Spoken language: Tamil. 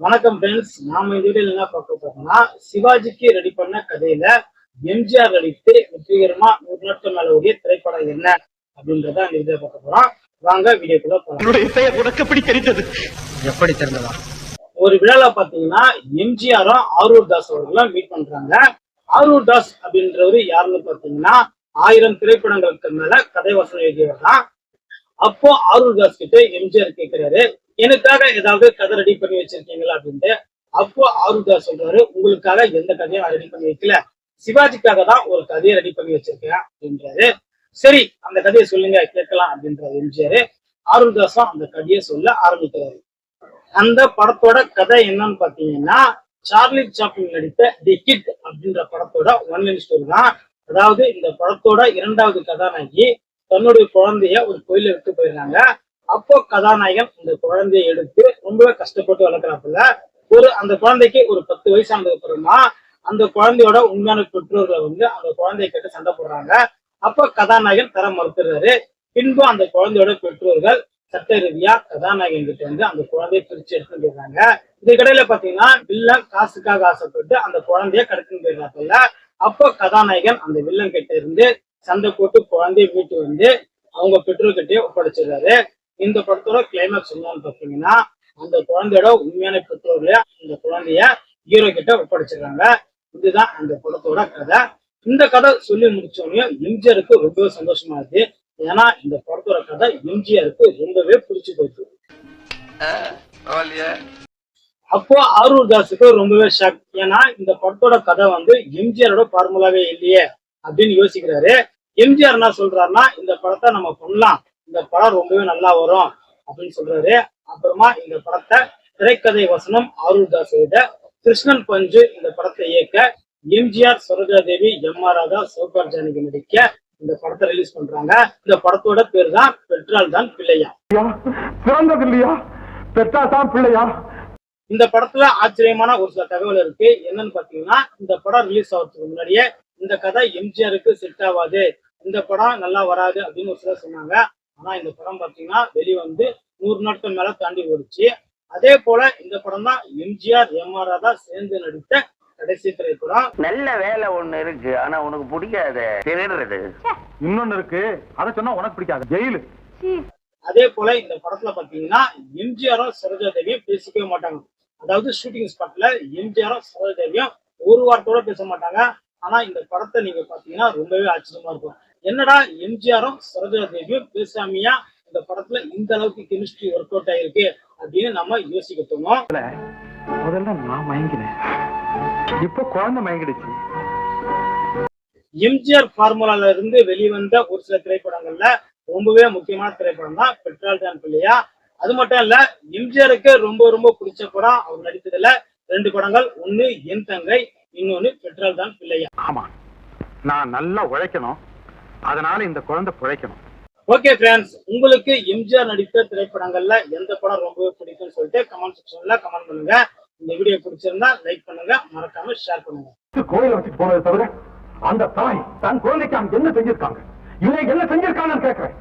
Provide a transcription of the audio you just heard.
வணக்கம் ஃப்ரெண்ட்ஸ் நாம இந்த வீடியோல என்ன பார்க்க போறோம்னா சிவாஜிக்கு ரெடி பண்ண கதையில எம்ஜிஆர் நடித்து வெற்றிகரமா ஒரு நாட்கள் மேல ஓடிய திரைப்படம் என்ன அப்படின்றத இந்த வீடியோ பார்க்க போறோம். வாங்க வீடியோக்குள்ள பெயர் உனக்கு எப்படி தெரிந்தது எப்படி தெரிஞ்சதா? ஒரு விழால பாத்தீங்கன்னா எம்ஜிஆரும் ஆரூர் தாஸ் அவர்களும் மீட் பண்றாங்க. ஆரூர் தாஸ் அப்படின்றவரு யாருன்னு பாத்தீங்கன்னா ஆயிரம் திரைப்படங்களுக்கு மேல கதை வசனம் எழுதியவர் தான். அப்போ ஆரூர் தாஸ் கிட்ட எம்ஜிஆர் கேக்குறாரு எனக்காக ஏதாவது கதை ரெடி பண்ணி வச்சிருக்கீங்களா அப்படின்ட்டு அப்போ ஆருதா சொல்றாரு உங்களுக்காக எந்த கதையும் ரெடி பண்ணி வைக்கல. சிவாஜிக்காக தான் ஒரு கதையை ரெடி பண்ணி வச்சிருக்கேன் அப்படின்றாரு. சரி அந்த கதையை சொல்லுங்க கேட்கலாம் அப்படின்றாரு எம்ஜிஆர். ஆரூர் அந்த கதையை சொல்ல ஆரம்பிக்கிறாரு. அந்த படத்தோட கதை என்னன்னு பாத்தீங்கன்னா சார்லி சாப்ளின் நடித்த தி கிட் அப்படின்ற படத்தோட ஒன்லைன் ஸ்டோரி தான். அதாவது இந்த படத்தோட இரண்டாவது கதாநாயகி தன்னுடைய குழந்தைய ஒரு கோயில விட்டு போயிருக்காங்க அப்போ கதாநாயகன் இந்த குழந்தைய எடுத்து ரொம்பவே கஷ்டப்பட்டு வளர்க்குறாப்புல ஒரு அந்த குழந்தைக்கு ஒரு பத்து வயசு ஆனதுக்கு அப்புறமா அந்த குழந்தையோட உண்மையான பெற்றோர்களை வந்து அந்த குழந்தைய கேட்டு சண்டை போடுறாங்க. அப்போ கதாநாயகன் தர மறுத்துறாரு. பின்பு அந்த குழந்தையோட பெற்றோர்கள் சட்ட ரீதியா கதாநாயகன் கிட்ட வந்து அந்த குழந்தைய பிரிச்சு எடுத்துட்டு போயிடுறாங்க. இதுக்கடையில பாத்தீங்கன்னா வில்லன் காசுக்காக ஆசைப்பட்டு அந்த குழந்தைய கடத்தின்னு போயிடுறாப்புல. அப்போ கதாநாயகன் அந்த வில்லன் கிட்ட இருந்து சண்டை போட்டு குழந்தைய வீட்டு வந்து அவங்க பெற்றோர்கிட்டயே ஒப்படைச்சிடுறாரு. இந்த படத்தோட கிளைமேக்ஸ் என்னன்னு பாத்தீங்கன்னா அந்த குழந்தையோட உண்மையான பெற்றோர்களே அந்த குழந்தைய ஹீரோ கிட்ட ஒப்படைச்சிருக்காங்க. இதுதான் அந்த படத்தோட கதை. இந்த கதை சொல்லி முடிச்சோடனே எம்ஜிஆருக்கு ரொம்பவே சந்தோஷமா இருக்கு. ஏன்னா இந்த படத்தோட கதை எம்ஜிஆருக்கு ரொம்பவே பிடிச்சு போச்சு அப்போ ஆரூர் தாஸுக்கு ரொம்பவே ஷாக் ஏன்னா இந்த படத்தோட கதை வந்து எம்ஜிஆரோட ஃபார்முலாவே இல்லையே அப்படின்னு யோசிக்கிறாரு. எம்ஜிஆர் என்ன சொல்றாருன்னா இந்த படத்தை நம்ம பண்ணலாம். இந்த படம் ரொம்பவே நல்லா வரும் அப்படின்னு சொல்றாரு. அப்புறமா இந்த படத்தை திரைக்கதை வசனம் ஆரூர் தாஸ் எழுத கிருஷ்ணன் பஞ்சு இந்த படத்தை இயக்க எம்ஜிஆர் சரோஜாதேவி எம் ஆர் ராதா சௌகார் ஜானகி நடிக்க இந்த படத்தை ரிலீஸ் பண்றாங்க. இந்த படத்தோட பேர் தான் பெட்ரால் தான் பிள்ளையா. பிறந்தது இல்லையா? பெற்றா தான் பிள்ளையா? இந்த படத்துல ஆச்சரியமான ஒரு சில தகவல் இருக்கு. என்னன்னு பாத்தீங்கன்னா இந்த படம் ரிலீஸ் ஆகிறதுக்கு முன்னாடியே இந்த கதை எம்ஜிஆருக்கு செட் ஆகாது. இந்த படம் நல்லா வராது அப்படின்னு ஒரு சிலர் சொன்னாங்க. ஆனா இந்த படம் பாத்தீங்கன்னா வெளிவந்து நூறு நாட்கள் மேல தாண்டி ஓடிச்சு. அதே போல இந்த படம் தான் எம்ஜிஆர் எம் ஆர் ராதா சேர்ந்து நடித்த கடைசி திரைப்படம். நல்ல வேலை ஒண்ணு இருக்கு. ஆனா உனக்கு பிடிக்காத? திருடுறது இன்னொன்னு இருக்கு. அதை சொன்னா உனக்கு பிடிக்காது. ஜெயிலு. அதே போல இந்த படத்துல பாத்தீங்கன்னா எம்ஜிஆரும் சரோஜா தேவியும் பேசிக்கவே மாட்டாங்க. அதாவது ஷூட்டிங் ஸ்பாட்ல எம்ஜிஆரும் சரோஜா தேவியும் ஒரு வார்த்தையோட பேச மாட்டாங்க. ஆனா இந்த படத்தை நீங்க பாத்தீங்கன்னா ரொம்பவே ஆச்சரியமா இருக்கும். என்னடா எம்ஜிஆரும் சரோஜா தேவியும் பேசாமையா இந்த படத்துல இந்த அளவுக்கு கெமிஸ்ட்ரி ஒர்க் அவுட் ஆயிருக்கு அப்படின்னு நம்ம யோசிக்க தோணும் முதல்ல நான் மயங்கினேன். இப்போ குழந்தை மயங்கிடுச்சு. எம்ஜிஆர் ஃபார்முலால இருந்து வெளிவந்த ஒரு சில திரைப்படங்கள்ல ரொம்பவே முக்கியமான திரைப்படம் தான் பெட்ரோல் தான் பிள்ளையா. அது மட்டும் இல்ல எம்ஜிஆருக்கு ரொம்ப ரொம்ப பிடிச்ச படம் அவர் நடித்ததுல ரெண்டு படங்கள். ஒண்ணு என் தங்கை இன்னொன்னு பெட்ரோல் தான் பிள்ளையா. ஆமா. நான் நல்லா உழைக்கணும். அதனால இந்த குழந்தை பிழைக்கணும். ஓகே ஃப்ரெண்ட்ஸ் உங்களுக்கு எம்ஜிஆர் நடித்த திரைப்படங்கள்ல எந்த படம் ரொம்பவே பிடிக்கும்னு சொல்லிட்டு கமெண்ட் செக்ஷன்ல கமெண்ட் பண்ணுங்க. இந்த வீடியோ பிடிச்சிருந்தா லைக் பண்ணுங்க. மறக்காம ஷேர் பண்ணுங்க. கோயில வச்சுட்டு போனதை தவிர அந்த தாய் தன் குழந்தைக்கு என்ன செஞ்சிருக்காங்க? இவங்க என்ன செஞ்சிருக்காங்கன்னு கேட்கிறேன்.